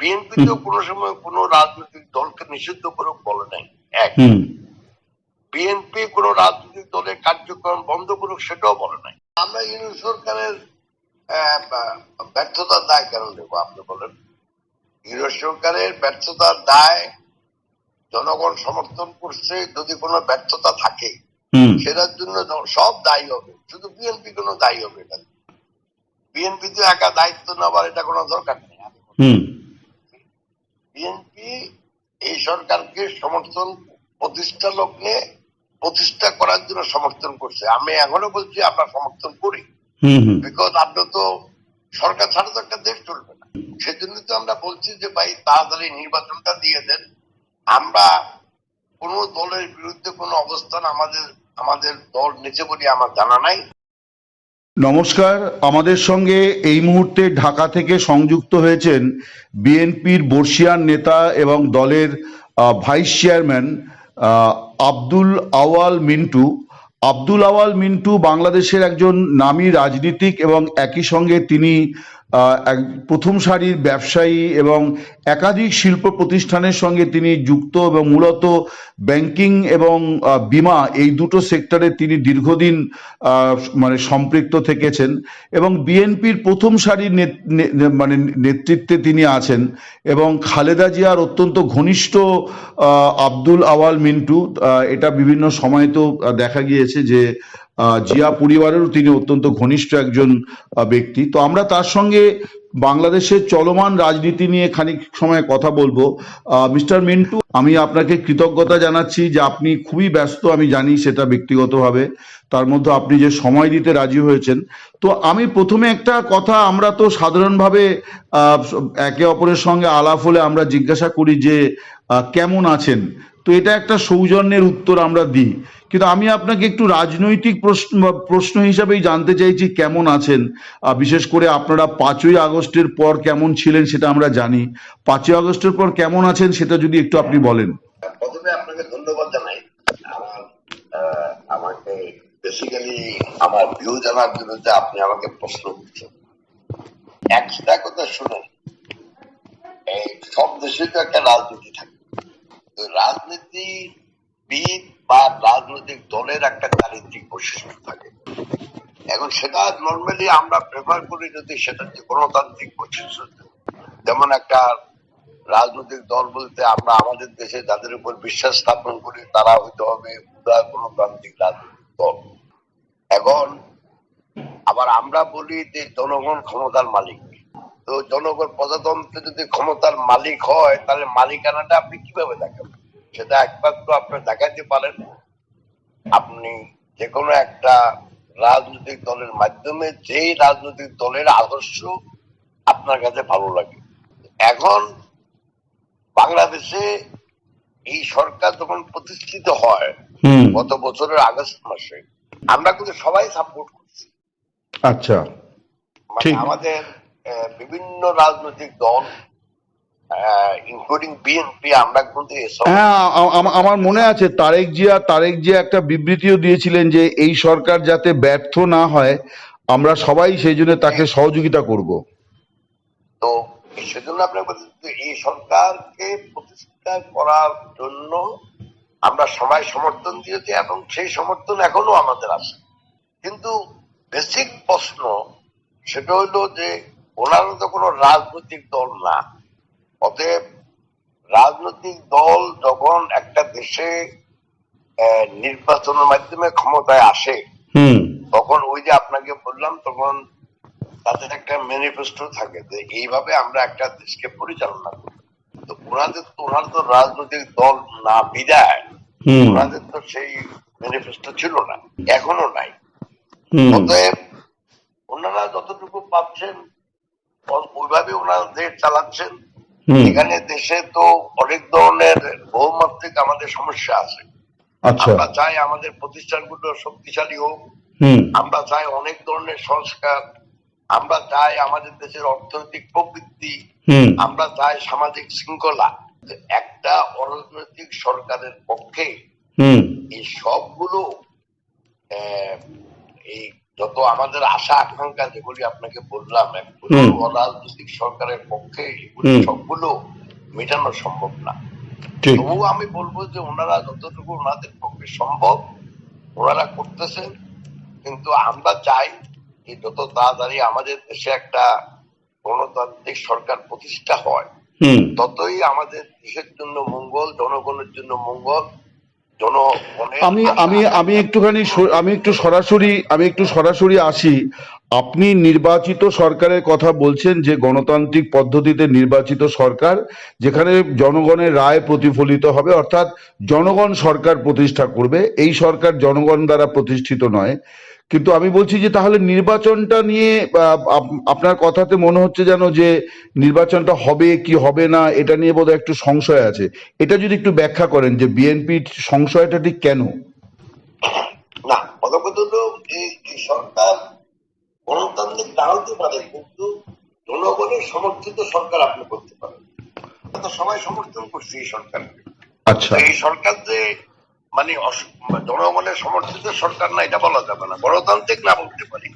BNP তো কোনো সময় কোনো রাজনৈতিক দলকে নিষিদ্ধ করে বলে নাই। এক। বিএনপি কোন রাজনৈতিক দলের কার্যক্রম বন্ধ করুক সেটাও বলে নাই। আমরা ইউনিট সরকারের ব্যর্থতার দায় কেন নেব আপনি বলেন? ইউনিট সরকারের ব্যর্থতার দায় জনগণ সমর্থন করছে যদি কোনো ব্যর্থতা থাকে সেটার জন্য সব দায়ী হবে। শুধু বিএনপি কোনো দায়ী হবে এটা বিএনপি তো একা দায়িত্ব নেওয়ার এটা কোনো দরকার নেই। বিএনপি এই সরকারকে সমর্থন প্রতিষ্ঠা লগ্নে প্রতিষ্ঠা করার জন্য সমর্থন করছে। আমি এখনও বলছি আমরা সমর্থন করি। বিকজ আপনি তো সরকার ছাড়া তো একটা দেশ চলবে না। সেজন্য তো আমরা বলছি যে ভাই তাড়াতাড়ি নির্বাচনটা দিয়ে দেন। আমরা কোন দলের বিরুদ্ধে কোনো অবস্থান আমাদের আমাদের দল নিচে বলে আমার জানা নাই। নমস্কার। আমাদের সঙ্গে এই মুহূর্তে ঢাকা থেকে সংযুক্ত হয়েছেন বিএনপির বর্ষিয়ান নেতা এবং দলের ভাইস চেয়ারম্যান আব্দুল আওয়াল মিন্টু। আব্দুল আওয়াল মিন্টু বাংলাদেশের একজন নামী রাজনীতিক এবং একই সঙ্গে তিনি প্রথম সারির ব্যবসায়ী এবং একাধিক শিল্প প্রতিষ্ঠানের সঙ্গে তিনি যুক্ত এবং মূলত ব্যাংকিং এবং বিমা এই দুটো সেক্টরে তিনি দীর্ঘদিন মানে সম্পৃক্ত থেকেছেন এবং বিএনপির প্রথম সারির মানে নেতৃত্বে তিনি আছেন এবং খালেদা জিয়ার অত্যন্ত ঘনিষ্ঠ আব্দুল আওয়াল মিন্টু এটা বিভিন্ন সময় তো দেখা গিয়েছে যে জিয়া পরিবারেরও তিনি অত্যন্ত ঘনিষ্ঠ একজন ব্যক্তি। তো আমরা তার সঙ্গে বাংলাদেশের চলমান রাজনীতি নিয়ে খানিক সময় কথা বলব। মিস্টার মিন্টু, আমি আপনাকে কৃতজ্ঞতা জানাচ্ছি যে আপনি খুবই ব্যস্ত, আমি জানি সেটা ব্যক্তিগতভাবে। তার মধ্যে আপনি যে সময় দিতে রাজি হয়েছেন। তো আমি প্রথমে একটা কথা, আমরা তো সাধারণভাবে একে অপরের সঙ্গে আলাপ হলে আমরা জিজ্ঞাসা করি যে কেমন আছেন? তো এটা একটা সৌজন্যের উত্তর আমরা দিই। কিন্তু আমি আপনাকে একটু রাজনৈতিক প্রশ্ন প্রশ্ন হিসাবেই জানতে চাইছি কেমন আছেন। বিশেষ করে আপনারা পাঁচই আগস্টের পর কেমন ছিলেন সেটা আমরা জানি। পাঁচই আগস্টের পর কেমন আছেন সেটা যদি একটু আপনি বলেন। প্রথমে আপনাকে ধন্যবাদ জানাই। আমার আমাকে বেসিক্যালি আমার ভিউ জানার জন্য যে আপনি আমাকে প্রশ্ন করছেন। একটা কথা শুনেন। এই সব দেশে তো একটা রাজনীতি থাকে। রাজনীতিবিদ বা রাজনৈতিক দলের একটা চারিত্রিক বৈশিষ্ট্য থাকে। এখন সেটা নর্মালি আমরা প্রেফার করি যদি সেটা যে গণতান্ত্রিক বৈশিষ্ট্য। যেমন একটা রাজনৈতিক দল বলতে আমরা আমাদের দেশে যাদের উপর বিশ্বাস স্থাপন করি, তারা হইতে হবে উদার গণতান্ত্রিক রাজনৈতিক দল। এখন আবার আমরা বলি যে জনগণ ক্ষমতার মালিক। তো জনগণ প্রজাতন্ত্রে যদি ক্ষমতার মালিক হয় তাহলে মালিকানাটা আপনি কীভাবে দেখাবেন সেটা একমাত্র আপনি দেখাতে পারেন। আপনি যে কোনো একটা রাজনৈতিক দলের মাধ্যমে যেই রাজনৈতিক দলের আদর্শ আপনার কাছে ভালো লাগে। এখন বাংলাদেশে এই সরকার যখন প্রতিষ্ঠিত হয় গত বছরের আগস্ট মাসে আমরা কিন্তু সবাই সাপোর্ট করছি। আচ্ছা। মানে আমাদের বিভিন্ন রাজনৈতিক দল ইনক্লুডিং বিএনপি আমরা কিন্তু হ্যাঁ আমার মনে আছে তারেক জিয়া তারেক জিয়া একটা বিবৃতিও দিয়েছিলেন যে এই সরকার যাতে ব্যর্থ না হয় আমরা সবাই সেই জন্য তাকে সহযোগিতা করব। তো সেজন্য এই সরকারকে প্রতিষ্ঠা করার জন্য আমরা সবাই সমর্থন দিয়েছি এবং সেই সমর্থন এখনও আমাদের আছে। কিন্তু বেসিক প্রশ্ন সেটা হলো যে ওনারা তো কোনো রাজনৈতিক দল না। অতএব রাজনৈতিক দল যখন একটা দেশে নির্বাচনের মাধ্যমে ক্ষমতায় আসে তখন ওই যে আপনাকে বললাম তখন তাদের একটা ম্যানিফেস্টো থাকে যে এইভাবে আমরা একটা দেশকে পরিচালনা করি। তো ওনাদের তো ওনার তো রাজনৈতিক দল না বিদায়। ওনাদের তো সেই ম্যানিফেস্টো ছিল না এখনও নাই। অতএব ওনারা যতটুকু পাচ্ছেন ওইভাবে ওনারা দেশ চালাচ্ছেন। এখানে দেশে তো অনেক ধরনের বহুমাত্রিক আমাদের সমস্যা আছে। আচ্ছা। আমরা চাই আমাদের প্রতিষ্ঠানগুলো শক্তিশালী হোক। আমরা চাই অনেক ধরনের সংস্কার। আমরা চাই আমাদের দেশের অর্থনৈতিক প্রবৃদ্ধি। আমরা চাই সামাজিক শৃঙ্খলা। একটা অরাজনৈতিক সরকারের পক্ষে হুম। এই সবগুলো এই যত আমাদের আশা আকাঙ্ক্ষা যেগুলি আপনাকে বললাম অরাজনৈতিক সরকারের পক্ষে এগুলি সবগুলো মেটানো সম্ভব না। তবুও আমি বলব যে ওনারা যতটুকু ওনাদের পক্ষে সম্ভব ওনারা করতেছেন। কিন্তু আমরা চাই যে যত তাড়াতাড়ি আমাদের দেশে একটা গণতান্ত্রিক সরকার প্রতিষ্ঠা হয় ততই আমাদের দেশের জন্য মঙ্গল জনগণের জন্য মঙ্গল আমি আমি আমি একটুখানি আমি একটু সরাসরি আমি একটু সরাসরি আসি। আপনি নির্বাচিত সরকারের কথা বলছেন যে গণতান্ত্রিক পদ্ধতিতে নির্বাচিত সরকার যেখানে জনগণের রায় প্রতিফলিত হবে অর্থাৎ জনগণ সরকার প্রতিষ্ঠা করবে। এই সরকার জনগণ দ্বারা প্রতিষ্ঠিত নয়। কিন্তু আমি বলছি যে তাহলে নির্বাচনটা নিয়ে আপনার কথাতে মনে হচ্ছে যেন যে নির্বাচনটা হবে কি হবে না এটা নিয়ে বোধহয় একটু সংশয় আছে। এটা যদি একটু ব্যাখ্যা করেন যে বিএনপির সংশয়টা ঠিক কেন? না হলো এই সরকার গণতান্ত্রিক না হতে পারে কিন্তু জনগণের সমর্থিত সরকার আপনি করতে পারেন। সবাই সমর্থন করছে এই সরকারকে। আচ্ছা। এই সরকার যে মানে জনগণের সমর্থিত সরকার না এটা বলা যাবে না। গণতান্ত্রিক না বলতে পারি।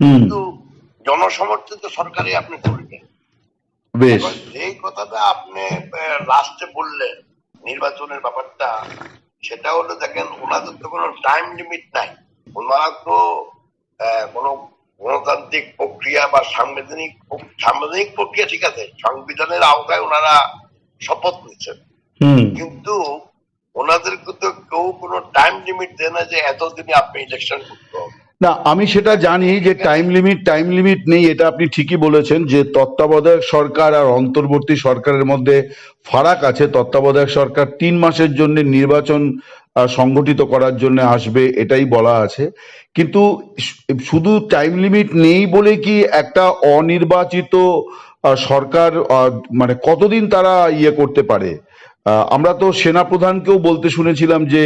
কিন্তু জনসমর্থিত সরকারই আপনি করবেন। বেশ। এবার কথাটা আপনি লাস্টে বললেন নির্বাচনের ব্যাপারটা সেটা হলো দেখেন ওনাদের তো কোনো টাইম লিমিট নাই। ওনারা তো কোনো গণতান্ত্রিক প্রক্রিয়া বা সাংবিধানিক সাংবিধানিক প্রক্রিয়া ঠিক আছে সংবিধানের আওতায় ওনারা শপথ নিচ্ছেন কিন্তু ওনাদেরকে তো কেউ কোনো টাইম লিমিট দেয় না যে এতদিনে আপনি ইলেকশন করতে না, আমি সেটা জানি যে টাইম লিমিট টাইম লিমিট নেই, এটা আপনি ঠিকই বলেছেন যে তত্ত্বাবধায়ক সরকার আর অন্তর্বর্তী সরকারের মধ্যে ফারাক আছে। তত্ত্বাবধায়ক সরকার তিন মাসের জন্য নির্বাচন সংগঠিত করার জন্য আসবে, এটাই বলা আছে। কিন্তু শুধু টাইম লিমিট নেই বলে কি একটা অনির্বাচিত সরকার মানে কতদিন তারা ইয়ে করতে পারে? আমরা তো সেনাপ্রধানকেও বলতে শুনেছিলাম যে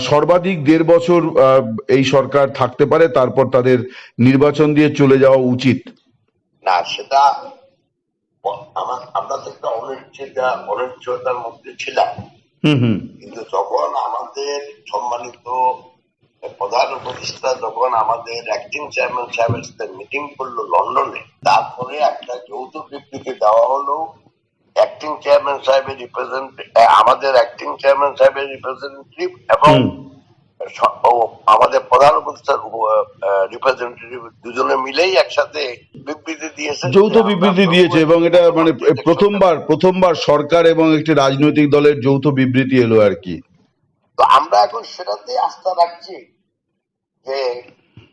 সর্বাধিক দেড় বছর এই সরকার থাকতে পারে তারপর তাদের নির্বাচন দিয়ে চলে যাওয়া উচিত। না সেটা আমার তো একটা অনিশ্চয়তা অনিশ্চয়তার মধ্যে ছিলাম। হুম হুম। কিন্তু যখন আমাদের সম্মানিত প্রধান উপদেষ্টা যখন আমাদের অ্যাক্টিং চেয়ারম্যান সাহেবের সাথে মিটিং করল লন্ডনে তারপরে একটা যৌথ বিবৃতি দেওয়া হলো অ্যাক্টিং চেয়ারম্যান সাহেবের রিপ্রেজেন্ট আমাদের অ্যাক্টিং চেয়ারম্যান সাহেবের রিপ্রেজেন্টেটিভ এবং আমাদের প্রধান উপদেষ্টার রিপ্রেজেন্টেটিভ দুজনে মিলেই একসাথে বিবৃতি দিয়েছে। যৌথ বিবৃতি দিয়েছে এবং এটা মানে প্রথমবার প্রথমবার সরকার এবং একটি রাজনৈতিক দলের যৌথ বিবৃতি এলো আর কি। তো আমরা এখন সেটাতে আস্থা রাখছি যে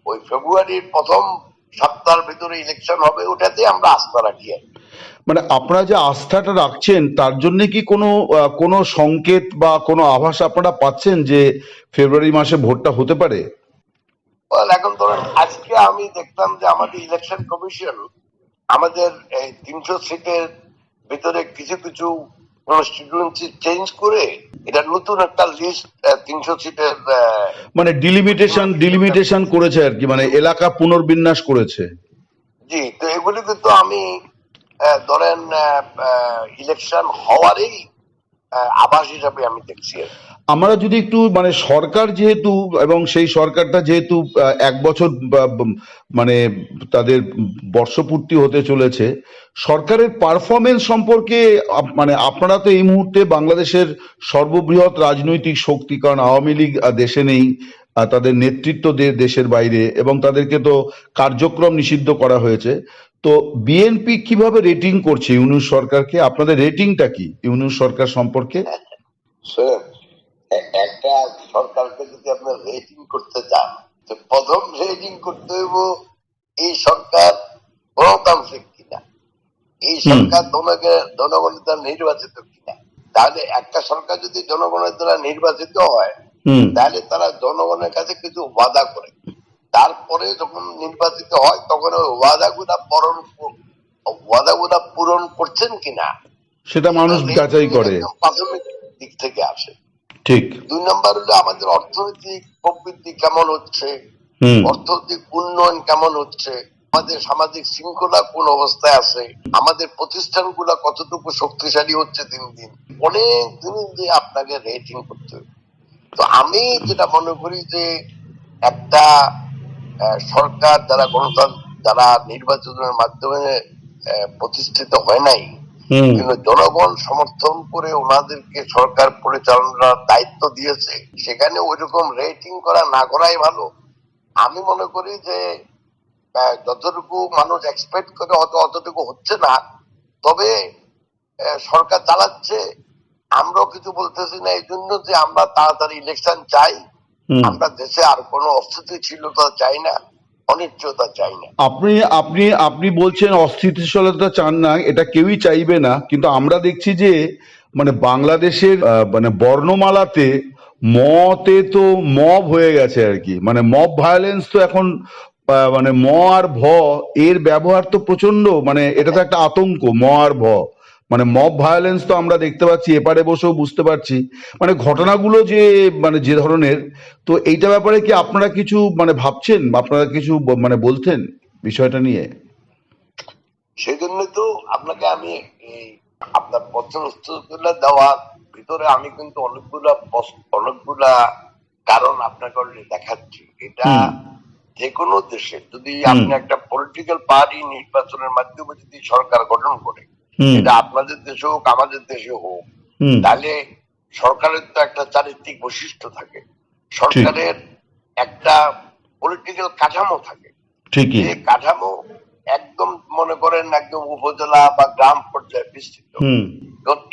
ওই ফেব্রুয়ারির প্রথম সপ্তাহের ভিতরে ইলেকশন হবে ওটাতে আমরা আস্থা রাখি আর মানে আপনারা যে আস্থাটা রাখছেন তার জন্য কি কোনো কোনো সংকেত বা কোনো আভাস আপনারা পাচ্ছেন যে ফেব্রুয়ারি মাসে ভোটটা হতে পারে? এখন ধরেন আজকে আমি দেখতাম যে আমাদের ইলেকশন কমিশন আমাদের এই তিনশো সিটের ভিতরে কিছু কিছু কনস্টিটিউয়েন্সি চেঞ্জ করে এটা নতুন একটা লিস্ট তিনশো সিটের মানে ডিলিমিটেশন ডিলিমিটেশন করেছে আর কি মানে এলাকা পুনর্বিন্যাস করেছে জি তো এগুলি কিন্তু আমি ধরেন ইলেকশন হওয়ারই আভাস হিসাবে আমি দেখছি আর। আমরা যদি একটু মানে সরকার যেহেতু, এবং সেই সরকারটা যেহেতু এক বছর মানে তাদের বর্ষপূর্তি হতে চলেছে, সরকারের পারফরমেন্স সম্পর্কে মানে আপনারা তো এই মুহূর্তে বাংলাদেশের সর্ববৃহৎ রাজনৈতিক শক্তি, কারণ আওয়ামী লীগ দেশে নেই তাদের নেতৃত্ব দেশের বাইরে, এবং তাদেরকে তো কার্যক্রম নিষিদ্ধ করা হয়েছে। তো বিএনপি কীভাবে রেটিং করছে ইউনুস সরকারকে? আপনাদের রেটিংটা কি ইউনুস সরকার সম্পর্কে? এ- একটা সরকারকে যদি আপনার রেটিং করতে চান তো প্রথম রেটিং করতে হইব এই সরকার গণতান্ত্রিক কিনা? এই সরকার জনগণের দ্বারা নির্বাচিত কিনা? তাহলে একটা সরকার যদি জনগণের দ্বারা নির্বাচিত হয় তাহলে তারা জনগণের কাছে কিছু ওয়াদা করে। তারপরে যখন নির্বাচিত হয় তখন ওই ওয়াদাগুলা পূরণ ওয়াদা ওয়াদাগুলা পূরণ করছেন কিনা? সেটা মানুষ যাচাই করে। প্রাথমিক দিক থেকে আসে। ঠিক। দুই নম্বর হলো আমাদের অর্থনৈতিক প্রবৃদ্ধি কেমন হচ্ছে অর্থনৈতিক উন্নয়ন কেমন হচ্ছে আমাদের সামাজিক শৃঙ্খলা কোন অবস্থায় আছে আমাদের প্রতিষ্ঠানগুলা কতটুকু শক্তিশালী হচ্ছে দিন দিন অনেক জিনিস দিয়ে আপনাকে রেটিং করতে হবে। তো আমি যেটা মনে করি যে একটা সরকার যারা গণতন্ত্র যারা নির্বাচনের মাধ্যমে প্রতিষ্ঠিত হয় নাই কিন্তু জনগণ সমর্থন করে ওনাদেরকে সরকার পরিচালনার দায়িত্ব দিয়েছে সেখানে ওইরকম রেটিং করা না করাই ভালো। আমি মনে করি যে যতটুকু মানুষ এক্সপেক্ট করে হয়তো অতটুকু হচ্ছে না। তবে সরকার চালাচ্ছে। আমরাও কিছু বলতেছি না এই জন্য যে আমরা তাড়াতাড়ি ইলেকশন চাই। আমরা দেশে আর কোনো অস্থিতিশীলতা চাই না। অনিশ্চয়তা চাই না। আপনি আপনি আপনি বলছেন অস্থিতিশীলতা চান না, এটা কেউই চাইবে না, কিন্তু আমরা দেখছি যে মানে বাংলাদেশের মানে বর্ণমালাতে মতে তো মব হয়ে গেছে আর কি। মানে মব ভায়োলেন্স তো এখন মানে ম আর ভ, এর ব্যবহার তো প্রচণ্ড মানে এটা তো একটা আতঙ্ক, ম আর ভ। মানে মব ভায়োলেন্স তো আমরা দেখতে পাচ্ছি এপারে বসেও বুঝতে পারছি। মানে ঘটনাগুলো যে মানে যে ধরনের তো এইটা ব্যাপারে কি আপনারা কিছু মানে ভাবছেন আপনারা কিছু মানে বলতেন বিষয়টা নিয়ে? সেই জন্য তো আপনাকে আমি আপনার উত্তরগুলো দেওয়ার ভিতরে আমি কিন্তু অনেকগুলা অনেকগুলা কারণ আপনাকে already দেখাচ্ছি। এটা। যে কোনো দেশে যদি আপনি একটা পলিটিক্যাল পার্টি নির্বাচনের মাধ্যমে যদি সরকার গঠন করে এটা আপনাদের দেশে হোক আমাদের দেশে হোক তাহলে সরকারের তো একটা চারিত্রিক বৈশিষ্ট্য থাকে। সরকারের একটা পলিটিক্যাল কাঠামো থাকে। ঠিকই। কাঠামো একদম মনে করেন একদম উপজেলা বা গ্রাম পর্যায়ে বিস্তৃত।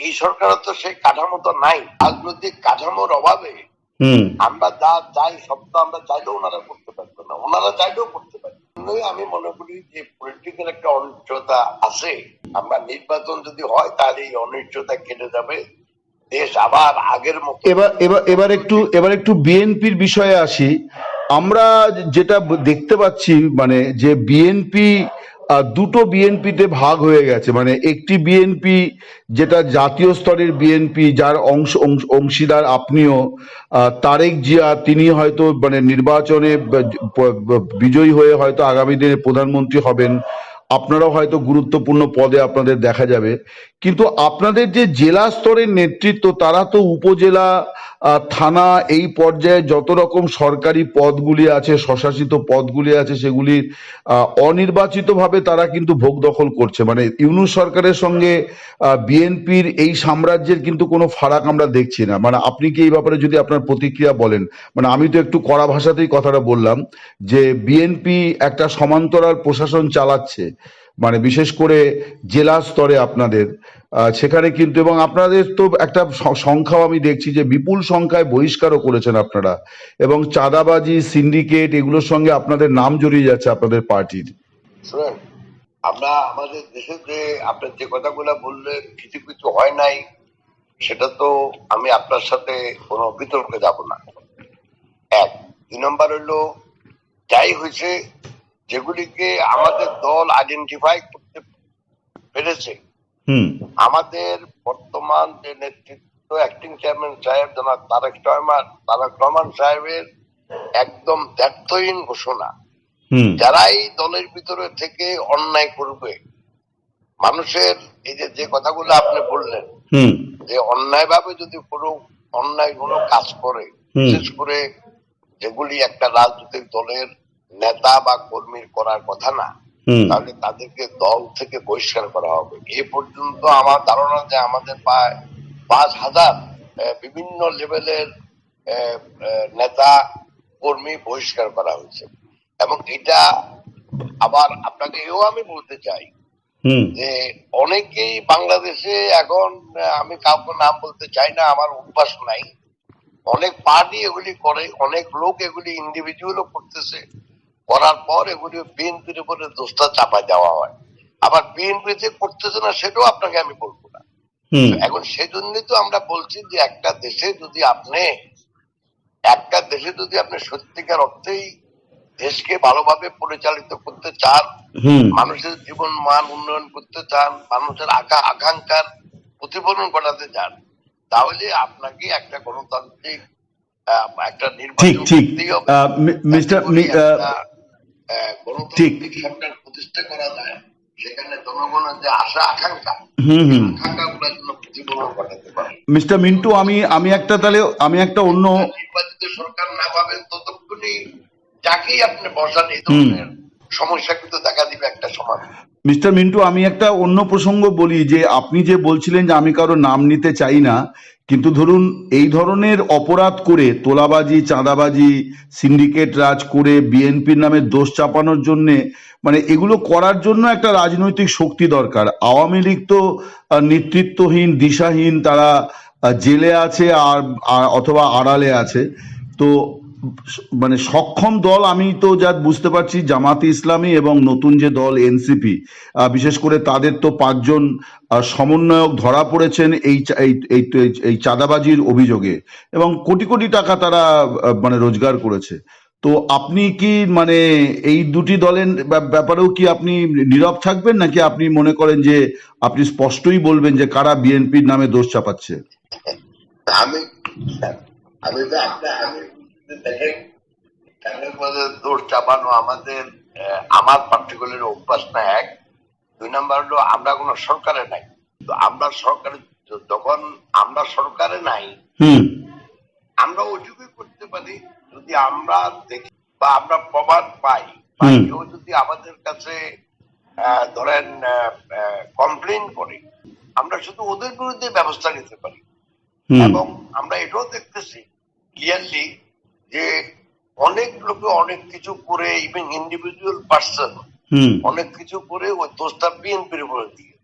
এই সরকারের তো সেই কাঠামো তো নাই। রাজনৈতিক কাঠামোর অভাবে আমরা যা চাই সব তো আমরা চাইলেও ওনারা করতে পারবে না। ওনারা চাইলেও করতে পারবে না। জন্যই আমি মনে করি যে পলিটিক্যাল একটা অনিশ্চয়তা আছে। আমরা নির্বাচন যদি হয়, তাহলে এই অনিশ্চয়তা কেটে যাবে। দেশ আবার আগের মতো। এবার এবার এবার একটু এবার একটু বিএনপির বিষয়ে আসি। আমরা যেটা দেখতে পাচ্ছি মানে যে বিএনপি দুটো বিএনপিতে ভাগ হয়ে গেছে। মানে একটি বিএনপি যেটা জাতীয় স্তরের বিএনপি, যার অংশ অংশ- অংশীদার আপনিও তারেক জিয়া, তিনি হয়তো মানে নির্বাচনে বিজয়ী হয়ে হয়তো আগামী দিনে প্রধানমন্ত্রী হবেন। আপনারাও হয়তো গুরুত্বপূর্ণ পদে আপনাদের দেখা যাবে। কিন্তু আপনাদের যে জেলা স্তরের নেতৃত্ব, তারা তো উপজেলা থানা এই পর্যায়ে যত রকম সরকারি পদগুলি আছে, স্বশাসিত পদগুলি আছে সেগুলির অনির্বাচিতভাবে তারা কিন্তু ভোগ দখল করছে। মানে ইউনুস সরকারের সঙ্গে বিএনপির এই সাম্রাজ্যের কিন্তু কোনো ফারাক আমরা দেখছি না। মানে আপনি কি এই ব্যাপারে যদি আপনার প্রতিক্রিয়া বলেন? মানে আমি তো একটু কড়া ভাষাতেই কথাটা বললাম যে, বিএনপি একটা সমান্তরাল প্রশাসন চালাচ্ছে। মানে বিশেষ করে জেলা স্তরে আপনাদের সেখানে কিন্তু এবং আপনাদের তো একটা সংখ্যাও আমি দেখছি যে বিপুল সংখ্যায় বহিষ্কারও করেছেন আপনারা এবং চাঁদাবাজি, সিন্ডিকেট এগুলোর সঙ্গে আপনাদের নাম জড়িয়ে যাচ্ছে আপনাদের পার্টির। আমরা আমাদের দেশে যে আপনার যে কথাগুলো বললেন, কিছু কিছু হয় নাই, সেটা তো আমি আপনার সাথে কোনো বিতর্কে যাব না। এক, দুই নম্বর হইল যাই হয়েছে যেগুলিকে আমাদের দল আইডেন্টিফাই করতে পেরেছে। আমাদের বর্তমান যে নেতৃত্ব অ্যাক্টিং চেয়ারম্যান সাহেব জনাব তারেক রহমান তারেক রহমান সাহেবের একদম ব্যর্থহীন ঘোষণা। যারা এই দলের ভিতরে থেকে অন্যায় করবে মানুষের এই যে যে কথাগুলো আপনি বললেন যে অন্যায় ভাবে যদি কোনো অন্যায় কোনো কাজ করে বিশেষ করে যেগুলি একটা রাজনৈতিক দলের নেতা বা কর্মীর করার কথা না তাহলে তাদেরকে দল থেকে বহিষ্কার করা হবে। এ পর্যন্ত আমার ধারণা যে আমাদের প্রায় পাঁচ হাজার বিভিন্ন লেভেলের নেতা কর্মী বহিষ্কার করা হয়েছে। এবং এটা আবার আপনাকে এও আমি বলতে চাই যে অনেকেই বাংলাদেশে এখন আমি কাউকে নাম বলতে চাই না আমার অভ্যাস নাই। অনেক পার্টি এগুলি করে অনেক লোক এগুলি ইন্ডিভিজুয়ালও করতেছে। করার পর এগুলি বিএনপির উপরে দোষটা চাপা দেওয়া হয়। আবার বিএনপি যে করতেছে না সেটাও আপনাকে আমি বলব না। এখন সেজন্যই তো আমরা বলছি যে একটা দেশে যদি আপনি একটা দেশে যদি আপনি সত্যিকার অর্থেই দেশকে ভালোভাবে পরিচালিত করতে চান মানুষের জীবন মান উন্নয়ন করতে চান মানুষের আকা আকাঙ্ক্ষার প্রতিফলন ঘটাতে চান তাহলে আপনাকে একটা গণতান্ত্রিক একটা ঠিক নির্বাচন ঠিক। মি- মিস্টার গণতান্ত্রিক সরকার প্রতিষ্ঠা করা যায় সেখানে জনগণের যে আশা আকাঙ্ক্ষা মিস্টার মিন্টু, আমি আমি একটা তাহলে, আমি একটা অন্য নির্বাচিত সরকার না পাবেন যাকেই আপনি বসান এই ধরনের সমস্যা কিন্তু দেখা দিবে একটা সময় মিস্টার মিন্টু, আমি একটা অন্য প্রসঙ্গ বলি যে আপনি যে বলছিলেন যে আমি কারও নাম নিতে চাই না কিন্তু ধরুন, এই ধরনের অপরাধ করে তোলাবাজি, চাঁদাবাজি, সিন্ডিকেট রাজ করে বিএনপির নামে দোষ চাপানোর জন্যে মানে এগুলো করার জন্য একটা রাজনৈতিক শক্তি দরকার। আওয়ামী লীগ তো নেতৃত্বহীন, দিশাহীন, তারা জেলে আছে আর, অথবা আড়ালে আছে। তো মানে সক্ষম দল আমি তো যা বুঝতে পারছি জামাতে ইসলামী এবং নতুন যে দল এনসিপি বিশেষ করে তাদের তো পাঁচজন সমন্বয়ক ধরা পড়েছেন এই এই চাঁদাবাজির অভিযোগে এবং কোটি কোটি টাকা তারা মানে রোজগার করেছে। তো আপনি কি মানে এই দুটি দলের ব্যাপারেও কি আপনি নীরব থাকবেন নাকি আপনি মনে করেন যে আপনি স্পষ্টই বলবেন যে কারা বিএনপির নামে দোষ চাপাচ্ছে? আমি আমি তো আপনার, আমি দেখেন তাদের মধ্যে দোষ চাপানো আমাদের আমার পার্টিকুলার অভ্যাস না এক। দুই নাম্বার হলো আমরা কোনো সরকারে নাই। তো আমরা সরকারে যখন আমরা সরকারে নাই আমরা ওইটুকুই করতে পারি। যদি আমরা দেখি বা আমরা প্রমাণ পাই কেউ যদি আমাদের কাছে ধরেন কমপ্লেন করে আমরা শুধু ওদের বিরুদ্ধে ব্যবস্থা নিতে পারি। এবং আমরা এটাও দেখতেছি ক্লিয়ারলি যে অনেক লোকে অনেক কিছু করে ইভেন ইন্ডিভিজুয়াল পার্সন অনেক কিছু করে ওই দোষটা বিএনপির উপরে দিয়ে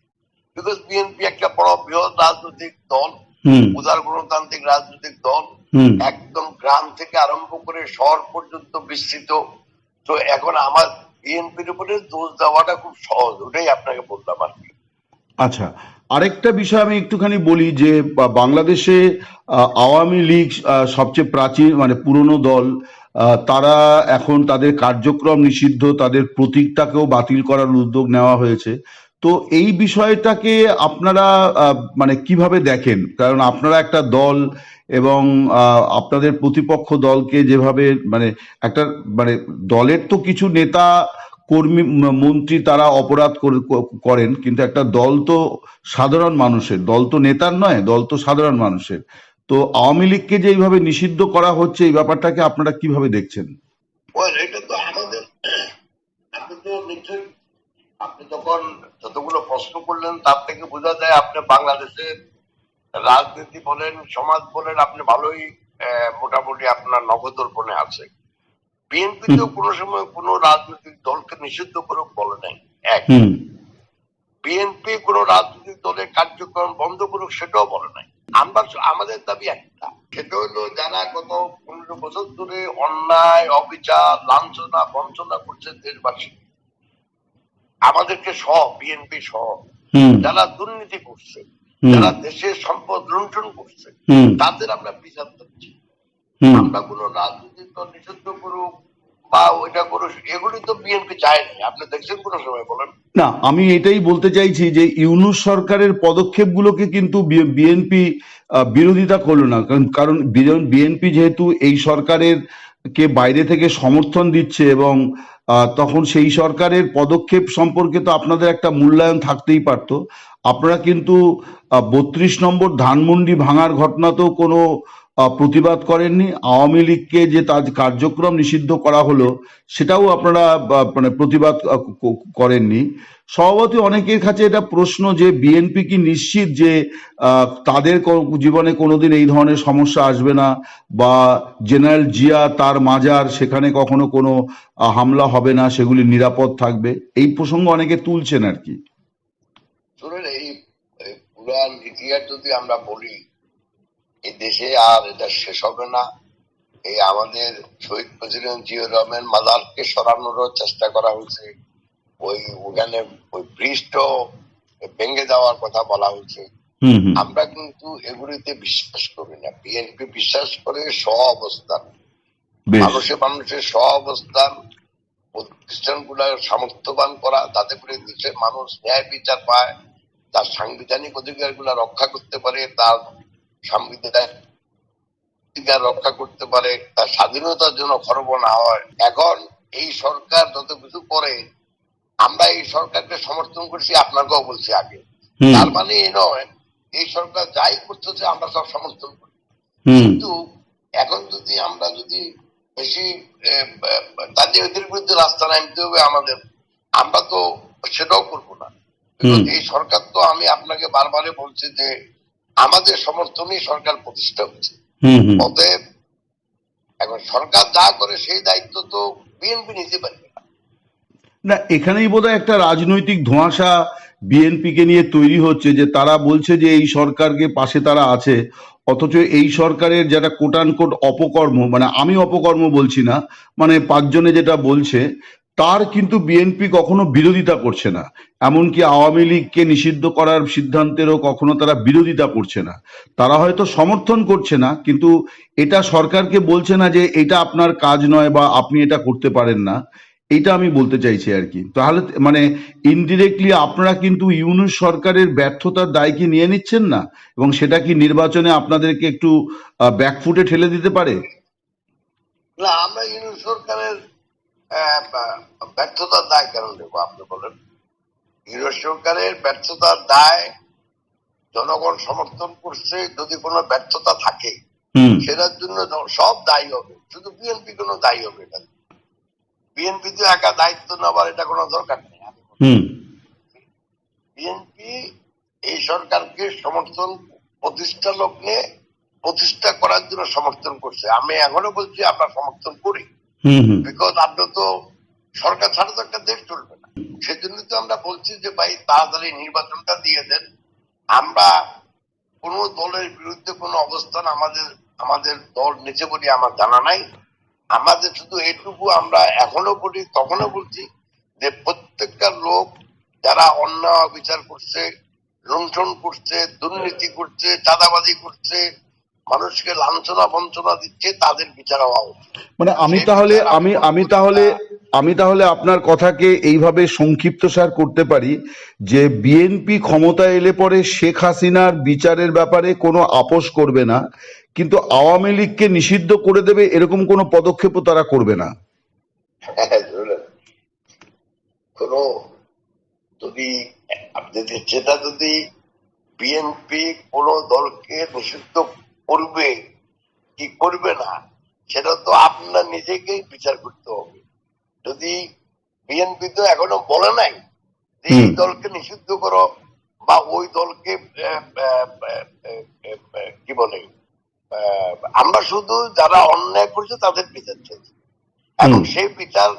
বিকজ বিএনপি একটা বড় বৃহৎ রাজনৈতিক দল উদার গণতান্ত্রিক রাজনৈতিক দল একদম গ্রাম থেকে আরম্ভ করে শহর পর্যন্ত বিস্তৃত। তো এখন আমার বিএনপির উপরে দোষ দেওয়াটা খুব সহজ ওটাই আপনাকে বললাম আর কি। আচ্ছা আরেকটা বিষয় আমি একটুখানি বলি যে বাংলাদেশে আওয়ামী লীগ সবচেয়ে প্রাচীন মানে পুরনো দল তারা এখন তাদের কার্যক্রম নিষিদ্ধ, তাদের প্রতীকটাকেও বাতিল করার উদ্যোগ নেওয়া হয়েছে। তো এই বিষয়টাকে আপনারা মানে কীভাবে দেখেন? কারণ আপনারা একটা দল এবং আপনাদের প্রতিপক্ষ দলকে যেভাবে মানে একটা মানে দলের তো কিছু নেতা কর্মী মন্ত্রী তারা অপরাধ করেন, কিন্তু একটা দল তো সাধারণ মানুষের, দল তো নেতার নয়, দল তো সাধারণ মানুষের। তো আওয়ামী লীগকে যে এইভাবে নিষিদ্ধ করা হচ্ছে, এই ব্যাপারটাকে আপনারা কীভাবে দেখছেন? আপনি আপনি যখন যতগুলো প্রশ্ন করলেন, তার থেকে বোঝা যায় আপনি বাংলাদেশের রাজনীতি বলেন, সমাজ বলেন, আপনি ভালোই মোটামুটি আপনার নবদর্পণে আছে বিএনপি তো কোনো সময় কোনো রাজনৈতিক দলকে নিষিদ্ধ করুক বলে নাই। এক। বিএনপি কোন রাজনৈতিক দলের কার্যক্রম বন্ধ করুক সেটাও বলে নাই। আমরা আমাদের দাবি একটা। সেটা হলো যারা গত পনেরো বছর ধরে অন্যায় অবিচার লাঞ্ছনা বঞ্চনা করছে দেশবাসী আমাদেরকে সহ বিএনপি সহ যারা দুর্নীতি করছে যারা দেশের সম্পদ লুণ্ঠন করছে তাদের আমরা বিচার আমরা কোন রাজনৈতিক দল নিষিদ্ধ করুক বা ওইটা করুক এগুলি তো বিএনপি চায়নি। আপনি দেখছেন কোন সময় বলেন। না আমি এটাই বলতে চাইছি যে ইউনুস সরকারের পদক্ষেপগুলোকে কিন্তু বিএনপি বিরোধিতা করল না। কারণ কারণ বিএনপি যেহেতু এই সরকারের কে বাইরে থেকে সমর্থন দিচ্ছে এবং তখন সেই সরকারের পদক্ষেপ সম্পর্কে তো আপনাদের একটা মূল্যায়ন থাকতেই পারতো। আপনারা কিন্তু বত্রিশ নম্বর ধানমন্ডি ভাঙার ঘটনাতেও কোনো আহ, প্রতিবাদ করেননি। আওয়ামী লীগকে যে তার কার্যক্রম নিষিদ্ধ করা হলো, সেটাও আপনারা মানে প্রতিবাদ করেননি। সভাপতি অনেকের কাছে এটা প্রশ্ন যে, বিএনপি কি নিশ্চিত যে তাদের জীবনে কোনোদিন এই ধরনের সমস্যা আসবে না, বা জেনারেল জিয়া তার মাজার সেখানে কখনো কোনো হামলা হবে না, সেগুলি নিরাপদ থাকবে? এই প্রসঙ্গ অনেকে তুলছেন আর কি। এই এই পুরান ইতিহাস যদি আমরা বলি এই দেশে আর এটা শেষ হবে না। এই আমাদের শহীদ প্রেসিডেন্ট জিয়র রহমান মাজারকে সরানোরও চেষ্টা করা হয়েছে। ওই ওখানে ওই ব্রিজটা ভেঙে দেওয়ার কথা বলা হয়েছে। আমরা কিন্তু এগুলিতে বিশ্বাস করি না। বিএনপি বিশ্বাস করে স্ব অবস্থান মানুষে মানুষের স্ব অবস্থান প্রতিষ্ঠানগুলা সামর্থ্যবান করা তাতে করে দেশের মানুষ ন্যায় বিচার পায় তার সাংবিধানিক অধিকারগুলা রক্ষা করতে পারে তার অধিকার রক্ষা করতে পারে তার স্বাধীনতার জন্য খরব না হয়। এখন এই সরকার যত কিছু করে আমরা এই সরকারকে সমর্থন করছি আপনাকেও বলছি আগে। তার মানে এই নয় এই সরকার যাই করতেছে আমরা সব সমর্থন করি। কিন্তু এখন যদি আমরা যদি বেশি তাদের এদের বিরুদ্ধে রাস্তা নামতে হবে আমাদের আমরা তো সেটাও করব না। এই সরকার তো আমি আপনাকে বারবারে বলছি যে আমাদের সমর্থনেই সরকার প্রতিষ্ঠা হুম অতএব এখন সরকার যা করে সেই দায়িত্ব তো বিএনপি নিতে পারবে না এখানেই বোধহয় একটা রাজনৈতিক ধোঁয়াশা বিএনপিকে নিয়ে তৈরি হচ্ছে যে তারা বলছে যে এই সরকারকে পাশে তারা আছে অথচ এই সরকারের যেটা কোটান কোট অপকর্ম মানে আমি অপকর্ম বলছি না মানে পাঁচজনে যেটা বলছে তার কিন্তু বিএনপি কখনো বিরোধিতা করছে না। এমনকি আওয়ামী লীগকে নিষিদ্ধ করার সিদ্ধান্তেরও কখনো তারা বিরোধিতা করছে না। তারা হয়তো সমর্থন করছে না, কিন্তু এটা সরকারকে বলছে না যে এটা আপনার কাজ নয় বা আপনি এটা করতে পারেন না। এটা আমি বলতে চাইছি আর কি। তাহলে মানে ইনডিরেক্টলি আপনারা কিন্তু ইউনুস সরকারের ব্যর্থতার দায় কি নিয়ে নিচ্ছেন না? এবং সেটা কি নির্বাচনে আপনাদেরকে একটু ব্যাকফুটে ঠেলে দিতে পারে? না, আমরা ইউনিট সরকারের ব্যর্থতার দায় কেন নেব আপনি বলেন। ইউনিট সরকারের ব্যর্থতার দায় জনগণ সমর্থন করছে যদি কোনো ব্যর্থতা থাকে সেটার জন্য সব দায়ী হবে। শুধু বিএনপি কোনো দায়ী হবে না। বিএনপি তো একা দায়িত্ব নেওয়ার এটা কোনো দরকার নেই। বিএনপি এই সরকারকে সমর্থন প্রতিষ্ঠা লগ্নে প্রতিষ্ঠা করার জন্য সমর্থন করছে। আমি এখনও বলছি আমরা সমর্থন করি। বিকজ আপনি তো সরকার ছাড়া তো একটা দেশ চলবে না। সেজন্য তো আমরা বলছি যে, ভাই, তাড়াতাড়ি নির্বাচনটা দিয়ে দেন। আমরা কোন দলের বিরুদ্ধে কোনো অবস্থান আমাদের আমাদের দল নিচে বলি আমার জানা নাই। আমাদের শুধু এইটুকু আমরা এখনও বলি, তখনও বলছি যে, প্রত্যেকটা লোক যারা অন্যায় বিচার করছে, লুণ্ঠন করছে, দুর্নীতি করছে, চাঁদাবাজি করছে মানুষকে লাঞ্ছনা বঞ্চনা দিচ্ছে তাদের বিচার হওয়া উচিত। মানে আমি তাহলে আমি আমি তাহলে আমি তাহলে আপনার কথাকে এইভাবে সংক্ষিপ্তসার করতে পারি যে বিএনপি ক্ষমতা এলে পরে শেখ হাসিনার বিচারের ব্যাপারে কোনো আপোষ করবে না কিন্তু আওয়ামী লীগকে নিষিদ্ধ করে দেবে এরকম কোনো পদক্ষেপও তারা করবে না। হ্যাঁ, কোনো যদি আপনি সেটা যদি বিএনপি কোন দলকে নিষিদ্ধ করবে কি করবে না সেটা তো আপনার নিজেকেই বিচার করতে হবে। যদি বিএনপি তো এখনও বলে নাই যে এই দলকে নিষিদ্ধ করো বা ওই দলকে কি বলে আমরা শুধু যারা অন্যায় করছে তাদের বিচার চাইছি। এখন সেই বিচার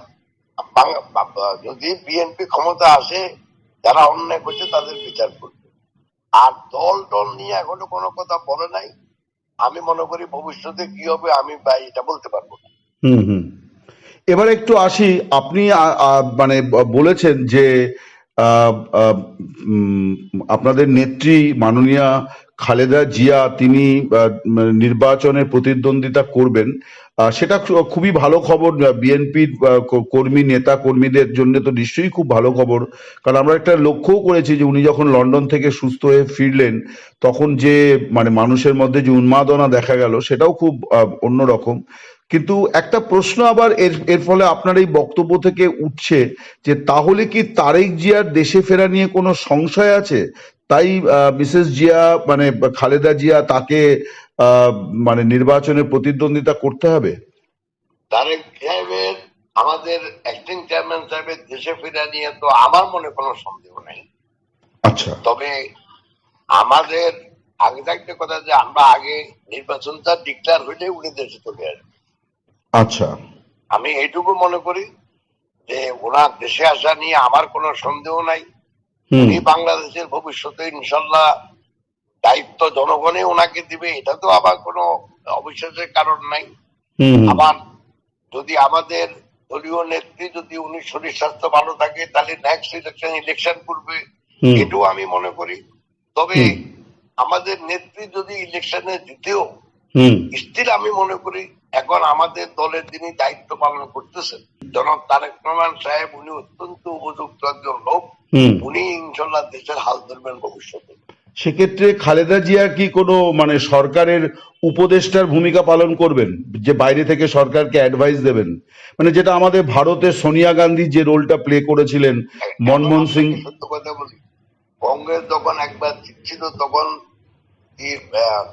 যদি বিএনপি ক্ষমতা আসে যারা অন্যায় করছে তাদের বিচার করবে। আর দল টল নিয়ে এখনও কোনো কথা বলে নাই আমি মনে করি ভবিষ্যতে কি হবে আমি এটা বলতে পারব হুম হুম। এবার একটু আসি, আপনি মানে বলেছেন যে আপনাদের নেত্রী মাননীয়া খালেদা জিয়া তিনি নির্বাচনে প্রতিদ্বন্দ্বিতা করবেন। সেটা খুবই ভালো খবর। বিএনপির কর্মী, নেতা কর্মীদের জন্য তো নিশ্চয়ই খুব ভালো খবর। কারণ আমরা একটা লক্ষ্যও করেছি যে উনি যখন লন্ডন থেকে সুস্থ হয়ে ফিরলেন, তখন যে মানে মানুষের মধ্যে যে উন্মাদনা দেখা গেল, সেটাও খুব অন্যরকম। কিন্তু একটা প্রশ্ন আবার এর এর ফলে আপনার এই বক্তব্য থেকে উঠছে যে তাহলে কি তারেক জিয়ার দেশে ফেরা নিয়ে কোনো সংশয় আছে? তাই মিসেস জিয়া মানে খালেদা জিয়া তাকে মানে নির্বাচনে প্রতিদ্বন্দ্বিতা করতে হবে? তারেক সাহেবের আমাদের অ্যাক্টিং চেয়ারম্যান সাহেবের দেশে ফেরা নিয়ে তো আমার মনে কোনো সন্দেহ নেই। আচ্ছা। তবে আমাদের আগে থাকতে কথা যে আমরা আগে নির্বাচনটা ডিক্লেয়ার হইলে উনি দেশে চলে আসবে। আচ্ছা। আমি এইটুকু মনে করি যে ওনার দেশে আসা নিয়ে আমার কোনো সন্দেহ নাই। উনি বাংলাদেশের ভবিষ্যতে ইনশাল্লাহ দায়িত্ব জনগণে ওনাকে দিবে এটা তো আবার কোনো অবিশ্বাসের কারণ নাই। আবার যদি আমাদের দলীয় নেত্রী যদি উনি শরীর স্বাস্থ্য ভালো থাকে তাহলে নেক্সট ইলেকশন ইলেকশন করবে। এটাও আমি মনে করি। তবে আমাদের নেত্রী যদি ইলেকশনে জিতেও স্টিল আমি মনে করি এখন আমাদের দলের যিনি দায়িত্ব পালন করতেছেন জনাব তারেক রহমান সাহেব উনি অত্যন্ত উপযুক্ত একজন লোক উনি ইনশাল্লাহ দেশের হাল ধরবেন ভবিষ্যতে। সেক্ষেত্রে খালেদা জিয়া কি কোনো মানে সরকারের উপদেষ্টার ভূমিকা পালন করবেন? যে বাইরে থেকে সরকারকে অ্যাডভাইস দেবেন? মানে যেটা আমাদের ভারতের সোনিয়া গান্ধী যে রোলটা প্লে করেছিলেন মনমোহন সিং সত্য কথা বলি। কংগ্রেস যখন একবার ছিল তখন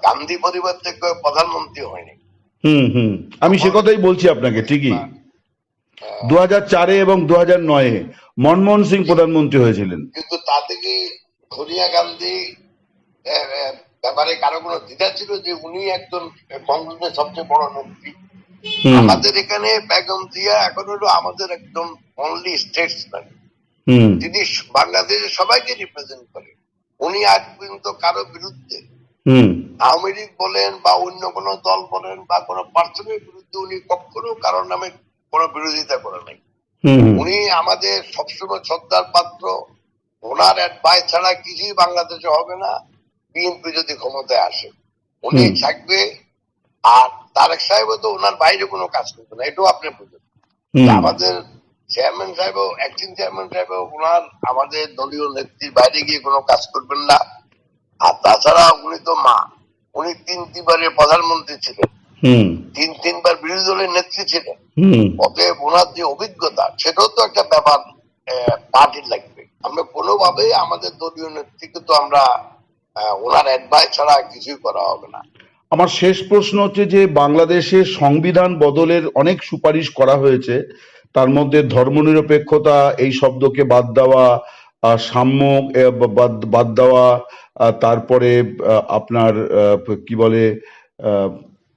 গান্ধী পরিবার থেকে প্রধানমন্ত্রী হয়নি? হুম হুম। আমি সে কথাই বলছি আপনাকে ঠিকই। দু হাজার চারে এবং দু হাজার নয়ে মনমোহন সিং প্রধানমন্ত্রী হয়েছিলেন। কিন্তু তাতে কি সোনিয়া গান্ধী ব্যাপারে কারও কোনো দ্বিধা ছিল যে উনি একজন কংগ্রেসের সবচেয়ে বড় নেত্রী? আমাদের এখানে বেগম জিয়া এখন হলো আমাদের একদম অনলি স্টেটসম্যান হুম। তিনি বাংলাদেশের সবাইকে রিপ্রেজেন্ট করে উনি আজ পর্যন্ত কারও বিরুদ্ধে আওয়ামী লীগ বলেন বা অন্য কোনো দল বলেন বা কোনো পার্সনের বিরুদ্ধে উনি কখনো কারোর নামে কোনো বিরোধিতা করে নাই। উনি আমাদের সবসময় শ্রদ্ধার পাত্র। ওনার অ্যাডভাইস ছাড়া কিছুই বাংলাদেশে হবে না। বিএনপি যদি ক্ষমতায় আসে উনি থাকবে আর তারেক সাহেব তো ওনার বাইরে কোনো কাজ করবে না এটাও আপনি বুঝেন। হুম। আমাদের চেয়ারম্যান সাহেব অ্যাক্টিং চেয়ারম্যান সাহেব ওনার আমাদের দলীয় নেত্রীর বাইরে গিয়ে কোনো কাজ করবেন না। আর তাছাড়া উনি তো মা। উনি তিন তিনবারের প্রধানমন্ত্রী ছিলেন। তিন তিনবার বিরোধী দলের নেত্রী ছিলেন। অতএব ওনার যে অভিজ্ঞতা সেটাও তো একটা ব্যাপার পার্টির লাগবে। আমরা কোনোভাবেই আমাদের দলীয় নেত্রীকে তো আমরা ওনার অ্যাডভাইস ছাড়া কিছুই করা হবে না। আমার শেষ প্রশ্ন হচ্ছে যে বাংলাদেশে সংবিধান বদলের অনেক সুপারিশ করা হয়েছে। তার মধ্যে ধর্মনিরপেক্ষতা এই শব্দকে বাদ দেওয়া সাম্য বাদ দেওয়া তারপরে আপনার কি বলে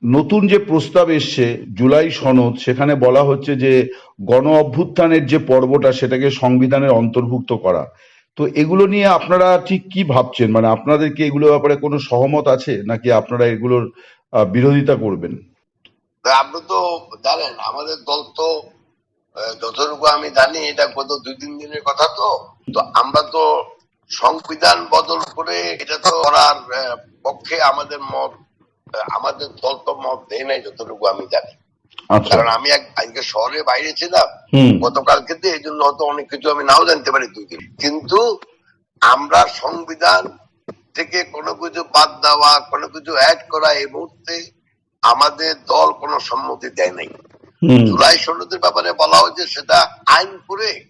নতুন যে প্রস্তাব এসছে, জুলাই সনদ, সেখানে বলা হচ্ছে যে গণ অভ্যুত্থানের যে পর্বটা, সেটাকে সংবিধানের অন্তর্ভুক্ত করা। তো এগুলো নিয়ে আপনারা ঠিক কি ভাবছেন? মানে আপনাদের কি এগুলো ব্যাপারে কোনো সহমত আছে? নাকি আপনারা এগুলোর বিরোধিতা করবেন? আপনি তো জানেন, আমাদের দল তো যতটুকু আমি জানি এটা গত দুই তিন দিনের কথা তো। তো আমরা তো সংবিধান বদল করে এটা তো করার পক্ষে আমাদের মত আমাদের দল তো মত দেয় নাই যতটুকু আমি জানি। আচ্ছা। কারণ আমি আজকে শহরে বাইরে ছিলাম। গতকালকে তো এই জন্য হয়তো অনেক কিছু আমি নাও জানতে পারি দুই দিন। কিন্তু আমরা সংবিধান থেকে কোনো কিছু বাদ দেওয়া কোনো কিছু অ্যাড করা এই মুহূর্তে আমাদের দল কোনো সম্মতি দেয় নাই। জুলাই সনদের ব্যাপারে বলা হয়েছে সেটা আইন করে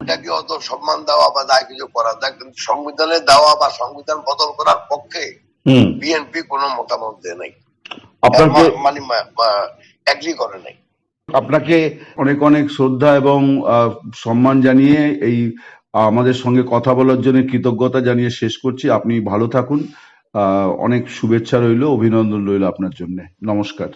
ওটাকে অত সম্মান দেওয়া বা যা কিছু করা যায় কিন্তু সংবিধানে দেওয়া বা সংবিধান বদল করার পক্ষে বিএনপি কোনো মতামত দেয় নাই। আপনাকে মানে এগ্রি করে নাই। আপনাকে অনেক অনেক শ্রদ্ধা এবং সম্মান জানিয়ে এই আমাদের সঙ্গে কথা বলার জন্য কৃতজ্ঞতা জানিয়ে শেষ করছি। আপনি ভালো থাকুন। আহ, অনেক শুভেচ্ছা রইল অভিনন্দন রইল আপনার জন্য। নমস্কার।